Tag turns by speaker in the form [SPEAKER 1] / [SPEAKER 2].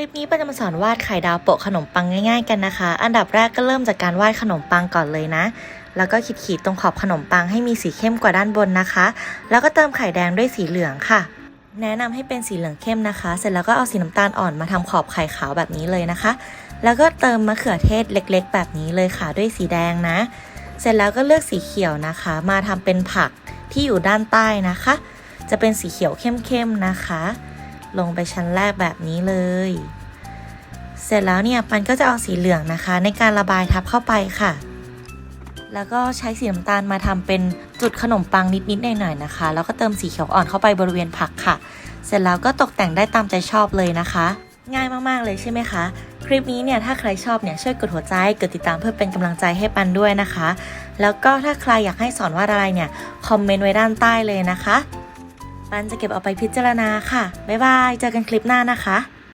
[SPEAKER 1] ลิปนี้ปันจะมาสอนวาดไข่ดาวโปะขนมปังง่าย ๆ กันนะคะ อันดับแรกก็เริ่มจากการวาดขนมปังก่อนเลยนะ แล้วก็ขีดๆตรงขอบขนมปังให้มีสีเข้มกว่าด้านบนนะคะ แล้วก็เติมไข่แดงด้วยสีเหลืองค่ะ แนะนำให้เป็นสีเหลืองเข้มนะคะ เสร็จแล้วก็เอาสีน้ำตาลอ่อนมาทำขอบไข่ขาวแบบนี้เลยนะคะ แล้วก็เติมมะเขือเทศเล็ก ๆ แบบนี้เลยค่ะด้วยสีแดงนะ เสร็จแล้วก็เลือกสีเขียวนะคะ มาทำเป็นผักที่อยู่ด้านใต้นะคะ จะเป็นสีเขียวเข้มๆนะคะ ลงไปชั้นแรกแบบนี้เลย เสร็จแล้วเนี่ยปันก็จะเอาสีเหลืองนะคะ ในการระบายทับเข้าไปค่ะ แล้วก็ใช้สีน้ำตาลมาทำเป็นจุดขนมปังนิดๆหน่อยๆนะคะ แล้วก็เติมสีเขียวอ่อนเข้าไปบริเวณผักค่ะ เสร็จแล้วก็ตกแต่งได้ตามใจชอบเลยนะคะ ง่ายมากๆเลยใช่ไหมคะคลิปนี้เนี่ยถ้าใครชอบเนี่ยช่วยกดหัวใจกดติดตามเพื่อเป็นกำลังใจให้ปันด้วยนะคะ แล้วก็ถ้าใครอยากให้สอนว่าอะไรเนี่ยคอมเมนต์ไว้ด้านใต้เลยนะคะ ปันจะเก็บเอาไปพิจารณาค่ะ บ๊ายบาย เจอกันคลิปหน้านะคะ